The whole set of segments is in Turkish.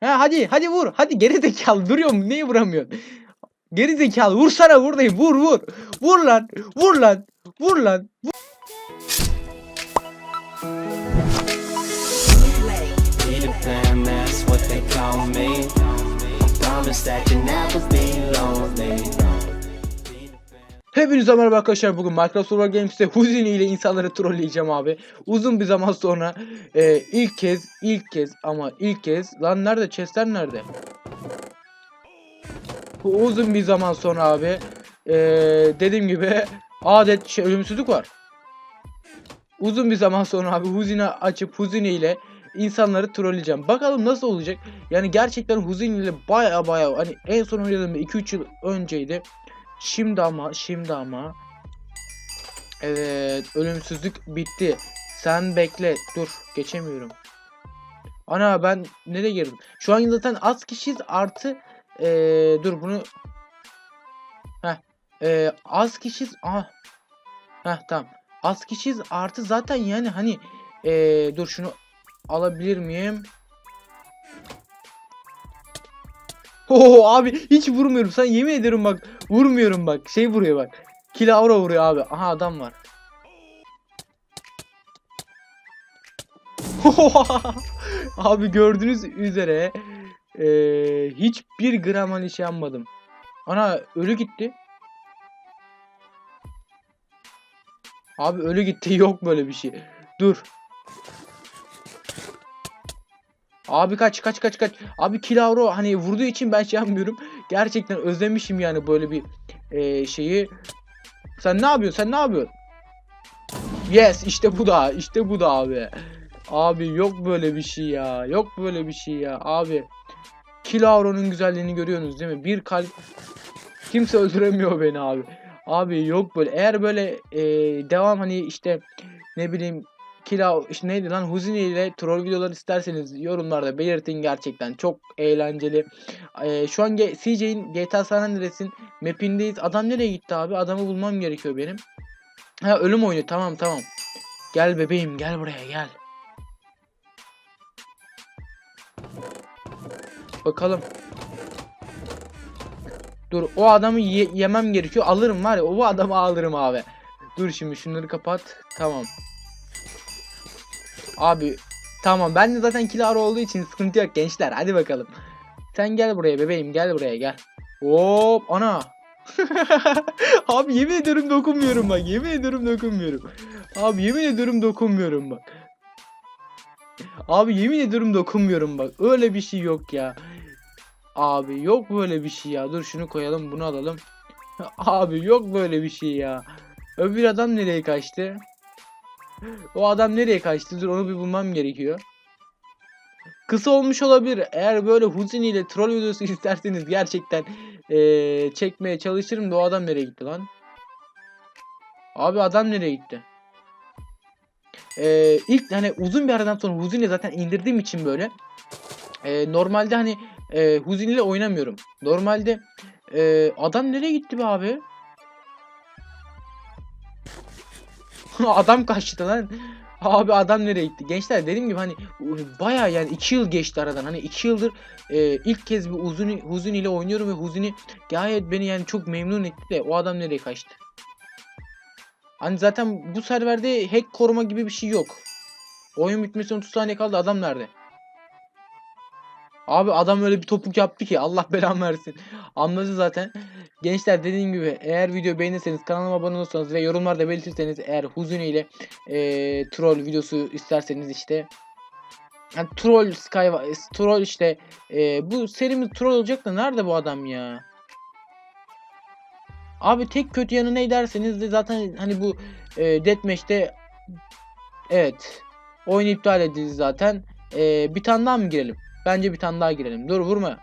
Ha hadi hadi vur. Hadi geri zekalı duruyorum. Neyi vuramıyorsun? Geri zekalı vursana buradayım. Vur vur. Vur lan. Vur lan. Vur lan. Promise that you never be lonely. Hepinize merhaba arkadaşlar. Bugün Minecraft Survival Games'te Houdini ile insanları trolleyeceğim abi. Uzun bir zaman sonra e, ilk kez, ilk kez ama ilk kez. Lan nerede? Chestler nerede? Uzun bir zaman sonra abi e, dediğim gibi adet şey, ölümsüzlük var. Uzun bir zaman sonra abi Huzini açıp Huzini ile insanları trolleyeceğim. Bakalım nasıl olacak? Yani gerçekten Huzini ile baya baya hani en son oynadığım 2-3 yıl önceydi. Şimdi ama şimdi ama Evet ölümsüzlük bitti. Sen bekle. Dur geçemiyorum. Ana ben nereye girdim? Şu an zaten az kişiyiz artı eee, dur bunu Heh, eee, az kişiyiz. Aha. Heh tamam. Az kişiyiz artı zaten yani hani eee, dur şunu alabilir miyim? Oo abi hiç vurmuyorum. Sen yemin ederim bak vurmuyorum bak. Şey vuruyor bak. Kilavra vuruyor abi. Aha adam var. abi gördüğünüz üzere eee, hiçbir gram hani şey yapmadım. Ana ölü gitti. Abi ölü gitti yok böyle bir şey. Dur. Abi kaç kaç kaç kaç. Abi Kilavro hani vurduğu için ben şey yapmıyorum. Gerçekten özlemişim yani böyle bir eee, şeyi. Sen ne yapıyorsun? Sen ne yapıyorsun? Yes işte bu da işte bu da abi. Abi yok böyle bir şey ya. Yok böyle bir şey ya abi. Kilavro'nun güzelliğini görüyorsunuz değil mi? Bir kalp kimse öldüremiyor beni abi. Abi yok böyle. Eğer böyle eee, devam hani işte ne bileyim Kila işte neydi lan Huzini ile troll videolar isterseniz yorumlarda belirtin gerçekten çok eğlenceli. Ee, şu an CJ'in GTA San Andreas'in mapindeyiz. Adam nereye gitti abi? Adamı bulmam gerekiyor benim. Ha ölüm oyunu tamam tamam. Gel bebeğim gel buraya gel. Bakalım. Dur o adamı ye- yemem gerekiyor. Alırım var ya o adamı alırım abi. Dur şimdi şunları kapat. Tamam. Abi tamam ben de zaten kilar olduğu için sıkıntı yok gençler hadi bakalım. Sen gel buraya bebeğim gel buraya gel. Hop ana. Abi yemin ediyorum dokunmuyorum bak yemin ediyorum dokunmuyorum. Abi yemin ediyorum dokunmuyorum bak. Abi yemin ediyorum dokunmuyorum bak öyle bir şey yok ya. Abi yok böyle bir şey ya dur şunu koyalım bunu alalım. Abi yok böyle bir şey ya. Öbür adam nereye kaçtı? O adam nereye kaçtı? Dur onu bir bulmam gerekiyor. Kısa olmuş olabilir. Eğer böyle Huzini ile troll videosu isterseniz gerçekten eee, çekmeye çalışırım da o adam nereye gitti lan? Abi adam nereye gitti? Eee ilk hani uzun bir aradan sonra Huzini zaten indirdiğim için böyle eee, normalde hani eee Huzini ile oynamıyorum. Normalde eee, adam nereye gitti be abi? adam kaçtı lan. Abi adam nereye gitti? Gençler dediğim gibi hani baya yani 2 yıl geçti aradan. Hani 2 yıldır e, ilk kez bir Huzuni, Huzuni ile oynuyorum ve Huzuni gayet beni yani çok memnun etti de o adam nereye kaçtı? Hani zaten bu serverde hack koruma gibi bir şey yok. Oyun bitmesine 30 saniye kaldı adam nerede? Abi adam öyle bir topuk yaptı ki Allah belamı versin. Anladı zaten. Gençler dediğim gibi eğer video beğenirseniz kanalıma abone olursanız ve yorumlarda belirtirseniz eğer Huzuni ile eee, troll videosu isterseniz işte yani troll sky troll işte eee, bu serimiz troll olacak da nerede bu adam ya? Abi tek kötü yanı ne derseniz de zaten hani bu eee deathmatch'te evet oyun iptal edildi zaten. Eee, bir tane daha mı girelim? Bence bir tane daha girelim. Dur vurma.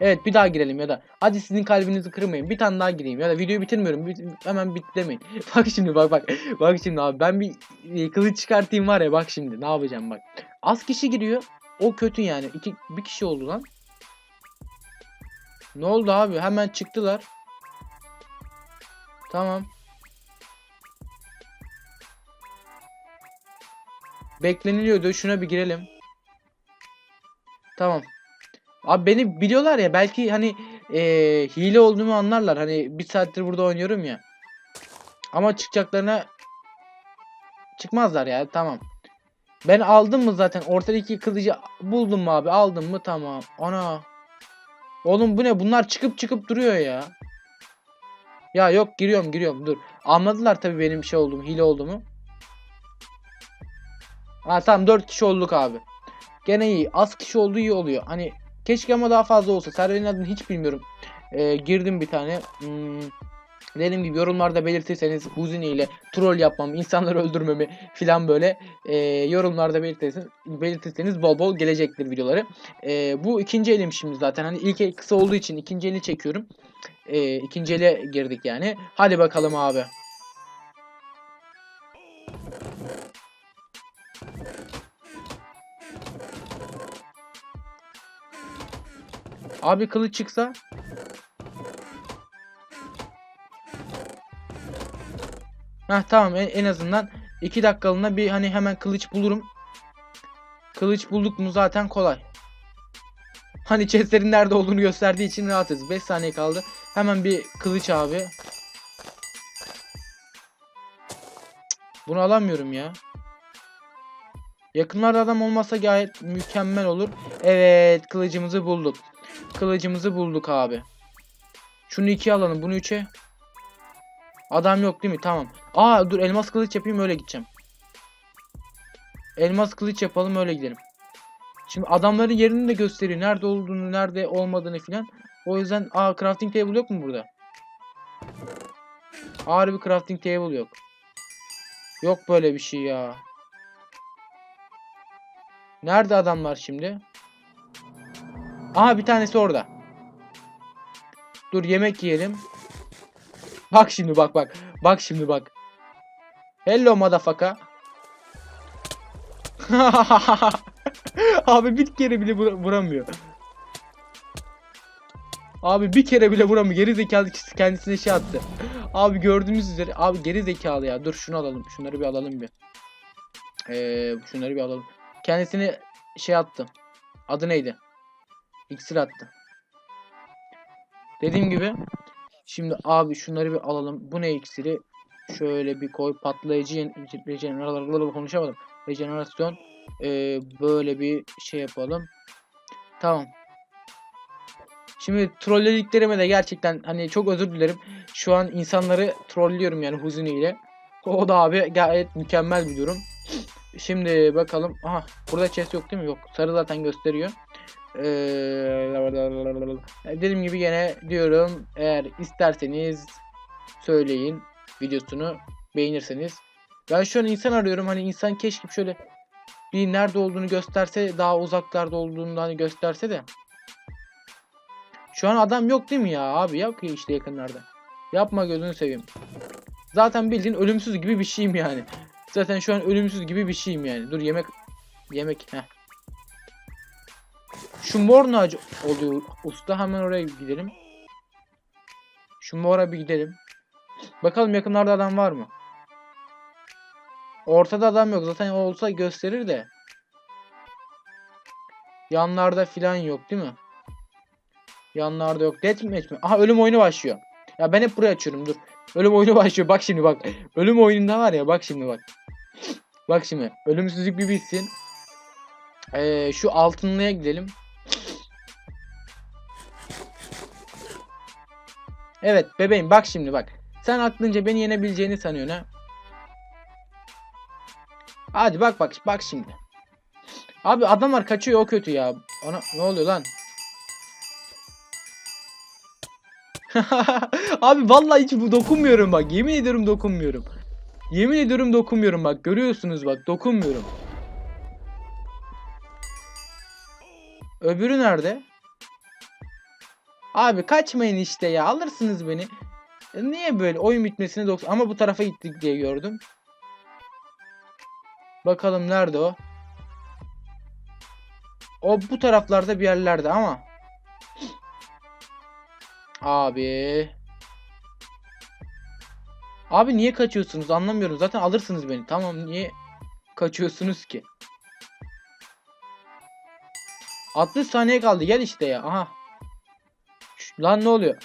Evet bir daha girelim ya da hadi sizin kalbinizi kırmayın bir tane daha gireyim ya da videoyu bitirmiyorum Bit- hemen bit demeyin. bak şimdi bak bak bak şimdi abi ben bir e, kılıç çıkartayım var ya bak şimdi ne yapacağım bak. Az kişi giriyor o kötü yani iki, bir kişi oldu lan. Ne oldu abi hemen çıktılar. Tamam. Bekleniliyordu şuna bir girelim. Tamam. Abi beni biliyorlar ya belki hani eee, hile olduğumu anlarlar. Hani bir saattir burada oynuyorum ya. Ama çıkacaklarına çıkmazlar ya. Tamam. Ben aldım mı zaten ortadaki kılıcı buldum mu abi? Aldım mı? Tamam. Ana. Oğlum bu ne? Bunlar çıkıp çıkıp duruyor ya. Ya yok giriyorum giriyorum dur. Anladılar tabii benim şey olduğumu, hile olduğumu. Ha tamam 4 kişi olduk abi. Gene iyi. Az kişi olduğu iyi oluyor. Hani keşke ama daha fazla olsa. Server'in adını hiç bilmiyorum. Ee, girdim bir tane. Hmm, dediğim gibi yorumlarda belirtirseniz Huzini ile troll yapmamı, insanları öldürmemi filan böyle e, yorumlarda belirtirseniz, belirtirseniz bol bol gelecektir videoları. E, bu ikinci elim şimdi zaten. Hani ilk el kısa olduğu için ikinci eli çekiyorum. E, ikinci ele girdik yani. Hadi bakalım abi. Abi kılıç çıksa. Heh tamam en, en azından 2 dakikalığına bir hani hemen kılıç bulurum. Kılıç bulduk mu zaten kolay. Hani chestlerin nerede olduğunu gösterdiği için rahatız. 5 saniye kaldı. Hemen bir kılıç abi. Bunu alamıyorum ya. Yakınlarda adam olmasa gayet mükemmel olur. Evet kılıcımızı bulduk. Kılıcımızı bulduk abi. Şunu ikiye alalım. Bunu üçe. Adam yok değil mi? Tamam. Aa dur elmas kılıç yapayım öyle gideceğim. Elmas kılıç yapalım öyle gidelim. Şimdi adamların yerini de gösteriyor. Nerede olduğunu, nerede olmadığını filan. O yüzden aa crafting table yok mu burada? Harbi crafting table yok. Yok böyle bir şey ya. Nerede adamlar şimdi? Aha bir tanesi orada. Dur yemek yiyelim. Bak şimdi bak bak. Bak şimdi bak. Hello motherfucker. Abi bir kere bile vura- vuramıyor. Abi bir kere bile vuramıyor. Geri zekalı kendisine şey attı. Abi gördüğümüz üzere abi geri zekalı ya. Dur şunu alalım. Şunları bir alalım bir. Ee, şunları bir alalım. Kendisine şey attı. Adı neydi? İksir attı. Dediğim gibi şimdi abi şunları bir alalım. Bu ne iksiri? Şöyle bir koy. Patlayıcı rejenerasyon konuşamadım. Rejenerasyon ee, böyle bir şey yapalım. Tamam. Şimdi trollediklerime de gerçekten hani çok özür dilerim. Şu an insanları trollüyorum yani Huzuni ile. O da abi gayet mükemmel bir durum. Şimdi bakalım. Aha burada chest yok değil mi? Yok. Sarı zaten gösteriyor. Ee, dediğim gibi gene diyorum eğer isterseniz söyleyin videosunu beğenirseniz. Ben şu an insan arıyorum hani insan keşke şöyle bir nerede olduğunu gösterse daha uzaklarda olduğunu hani gösterse de. Şu an adam yok değil mi ya abi yok ya işte yakınlarda. Yapma gözünü seveyim. Zaten bildiğin ölümsüz gibi bir şeyim yani. Zaten şu an ölümsüz gibi bir şeyim yani. Dur yemek yemek heh. Şu mor ne acı oluyor usta hemen oraya gidelim. Şu mora bir gidelim. Bakalım yakınlarda adam var mı? Ortada adam yok. Zaten olsa gösterir de. Yanlarda filan yok değil mi? Yanlarda yok. Deathmatch mi? Aha ölüm oyunu başlıyor. Ya ben hep buraya açıyorum dur. Ölüm oyunu başlıyor. Bak şimdi bak. Ölüm oyununda var ya bak şimdi bak. Bak şimdi. Ölümsüzlük bir bitsin. Ee, şu altınlıya gidelim. Evet bebeğim bak şimdi bak. Sen aklınca beni yenebileceğini sanıyorsun ha. Hadi bak bak bak şimdi. Abi adamlar kaçıyor o kötü ya. Ona ne oluyor lan? Abi vallahi hiç bu dokunmuyorum bak. Yemin ediyorum dokunmuyorum. Yemin ediyorum dokunmuyorum bak. Görüyorsunuz bak dokunmuyorum. Öbürü nerede? Abi kaçmayın işte ya. Alırsınız beni. E, Niye böyle oyun bitmesine 90 ama bu tarafa gittik diye gördüm. Bakalım nerede o? O bu taraflarda bir yerlerde ama. Abi. Abi niye kaçıyorsunuz anlamıyorum. Zaten alırsınız beni. Tamam niye kaçıyorsunuz ki? 60 saniye kaldı gel işte ya. Aha. Lan ne oluyor?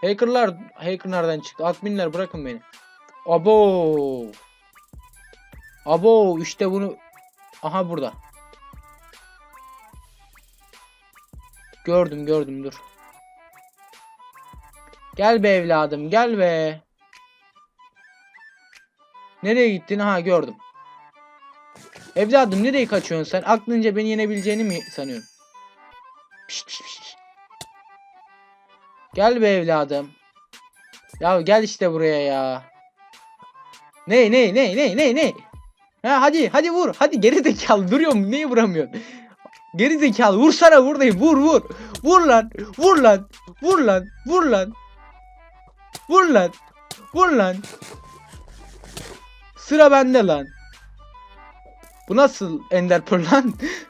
Hackerlar, hacker nereden çıktı? Adminler bırakın beni. Abo. Abo işte bunu. Aha burada. Gördüm gördüm dur. Gel be evladım gel be. Nereye gittin? Ha gördüm. Evladım nereye kaçıyorsun sen? Aklınca beni yenebileceğini mi sanıyorsun? Pişt, pişt, pişt. Gel be evladım. Ya gel işte buraya ya. Ne ne ne ne ne ne? Ha hadi hadi vur. Hadi geri zekalı duruyorum. Neyi vuramıyorsun? Geri zekalı vursana buradayım. Vur vur. Vur lan. Vur lan. Vur lan. Vur lan. Vur lan. Vur lan. Sıra bende lan. Bu nasıl Ender Pearl lan?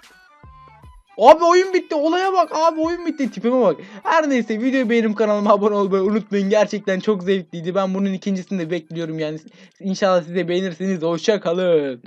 Abi oyun bitti. Olaya bak. Abi oyun bitti. Tipime bak. Her neyse videoyu beğenip kanalıma abone olmayı unutmayın. Gerçekten çok zevkliydi. Ben bunun ikincisini de bekliyorum yani. İnşallah siz de beğenirsiniz. Hoşça kalın.